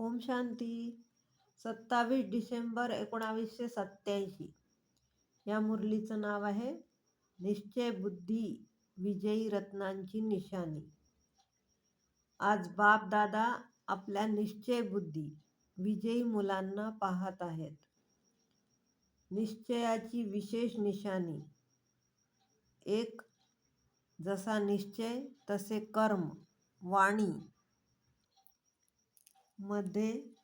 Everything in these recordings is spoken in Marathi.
ओम शांती. सत्तावीस डिसेंबर एकोणावीसशे सत्याऐंशी या मुरलीचं नाव आहे निश्चय बुद्धी विजयी रत्नांची निशाणी. आज बाप दादा आपल्या निश्चय बुद्धी विजयी मुलांना पाहत आहेत. निश्चयाची विशेष निशाणी. एक जसा निश्चय तसे कर्म वाणी मध्ये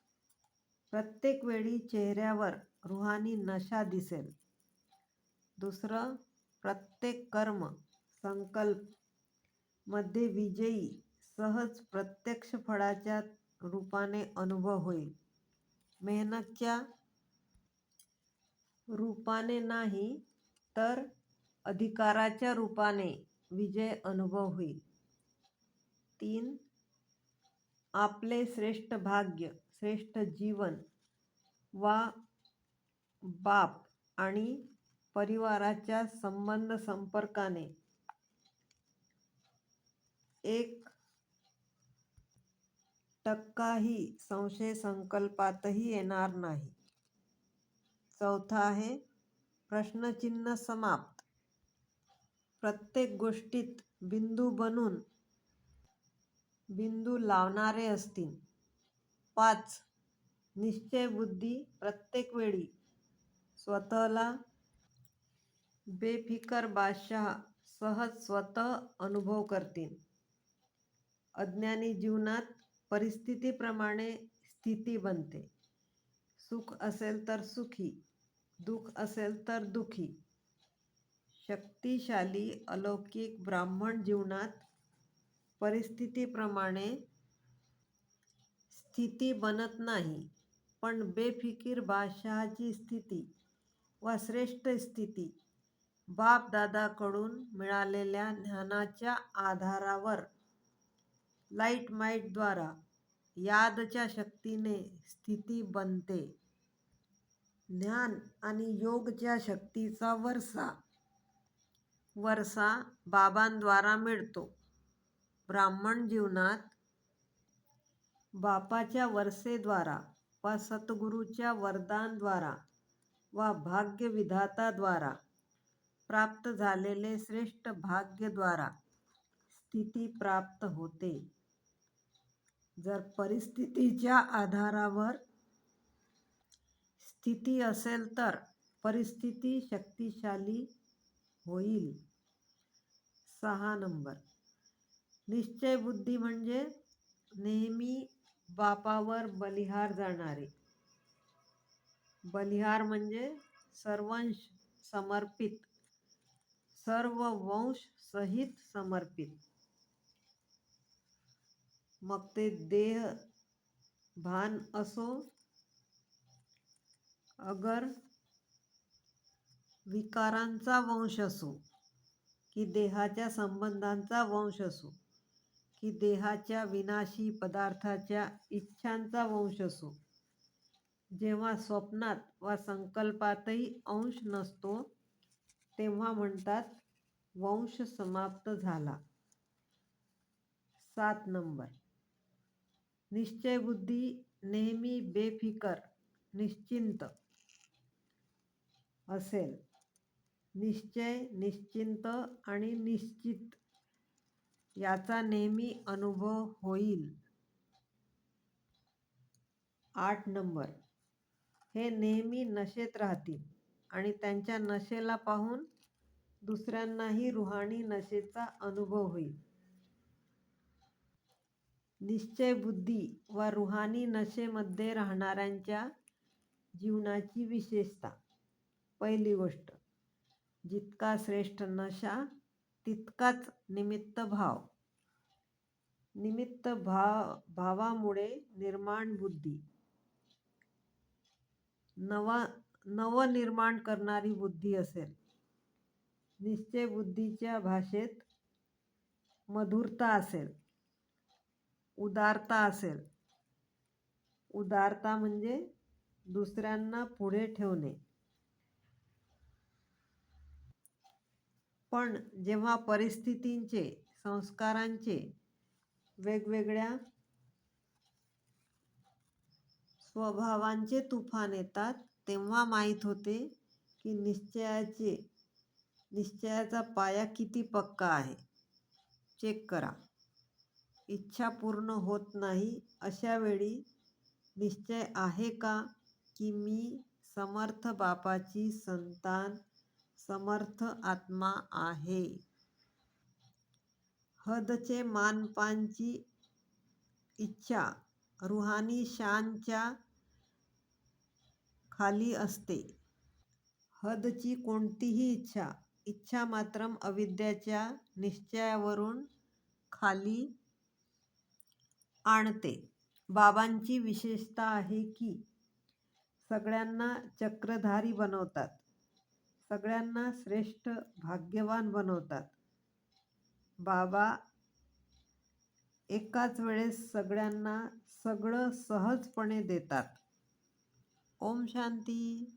प्रत्येक वेळी चेहऱ्यावर रुहानी नशा दिसेल. दुसरं प्रत्येक कर्म संकल्पमध्ये विजयी सहज प्रत्यक्ष फळाच्या रूपाने अनुभव होईल. मेहनतच्या रूपाने नाही तर अधिकाराच्या रूपाने विजय अनुभव होईल. तीन आपले श्रेष्ठ भाग्य श्रेष्ठ जीवन वा बाप आणि परिवाराच्या संबंध संपर्काने एक टक्काही संशय संकल्पातही येणार नाही. चौथा आहे प्रश्नचिन्ह समाप्त. प्रत्येक गोष्टीत बिंदू बनून बिंदू लावणारे असतील. पाच. निश्चय बुद्धी प्रत्येक वेळी. स्वतःला बेफिकर बादशाह सहज स्वतः अनुभव करतील. अज्ञानी जीवनात परिस्थितीप्रमाणे स्थिती बनते. सुख असेल तर सुखी दुःख असेल तर दुःखी. शक्तिशाली अलौकिक ब्राह्मण जीवनात परिस्थितीप्रमाणे स्थिती बनत नाही. पण बेफिकीर बादशहाची स्थिती व श्रेष्ठ स्थिती बापदादाकडून मिळालेल्या ज्ञानाच्या आधारावर लाइट माईटद्वारा यादच्या शक्तीने स्थिती बनते. ज्ञान आणि योगच्या शक्तीचा वरसा वरसा बाबांद्वारा मिळतो. ब्राह्मण जीवनात बापाच्या वरसेद्वारा वा सद्गुरूच्या वरदानद्वारा वा भाग्यविधाताद्वारा प्राप्त झालेले श्रेष्ठ भाग्यद्वारा स्थिती प्राप्त होते. जर परिस्थितीच्या आधारावर स्थिती असेल तर परिस्थिती शक्तिशाली होईल. सहा नंबर. निश्चय बुद्धी म्हणजे नेहमी बापावर बलिहार जाणारे. बलिहार म्हणजे सर्वंश समर्पित सर्व वंश सहित समर्पित. मग ते देह भान असो अगर विकारांचा वंश असो की देहाच्या संबंधांचा वंश असो की देहाच्या विनाशी पदार्थाच्या इच्छांचा वंश असो. जेव्हा स्वप्नात वा संकल्पातही अंश नसतो तेव्हा म्हणतात वंश समाप्त झाला. सात नंबर. निश्चय बुद्धी नेहमी बेफिकर निश्चिंत असेल. निश्चय निश्चिंत आणि निश्चित याचा नेहमी अनुभव होईल. आठ नंबर. हे नेहमी नशेत राहतील आणि त्यांच्या नशेला पाहून दुसऱ्यांनाही रुहानी नशेचा अनुभव होईल. निश्चय बुद्धी व रुहानी नशेमध्ये राहणाऱ्यांच्या जीवनाची विशेषता. पहिली गोष्ट जितका श्रेष्ठ नशा तितकाच निमित्त भाव. निमित्त भाव भावामुळे निर्माण बुद्धी. नवा नवनिर्माण करणारी बुद्धी असेल. निश्चय बुद्धीच्या भाषेत मधुरता असेल. उदारता असेल. उदारता म्हणजे दुसऱ्यांना पुढे ठेवणे. पण जेव्हा परिस्थितींचे संस्कारांचे वेगवेगळ्या स्वभावांचे तुफान येतात तेव्हा माहीत होते की निश्चयाचे निश्चयाचा पाया किती पक्का आहे. चेक करा. इच्छा पूर्ण होत नाही अशा वेळी निश्चय आहे का की मी समर्थ बापाची संतान समर्थ आत्मा आहे. हदचे मानपांची इच्छा रुहानी शानच्या खाली असते. हदची कोणतीही इच्छा इच्छा मात्र अविद्याच्या निश्चयावरून खाली आणते. बाबांची विशेषता आहे की सगळ्यांना चक्रधारी बनवतात. सगळ्यांना श्रेष्ठ भाग्यवान बनवतात. बाबा एकाच वेळेस सगळ्यांना सगळं सहजपणे देतात. ओम शांती.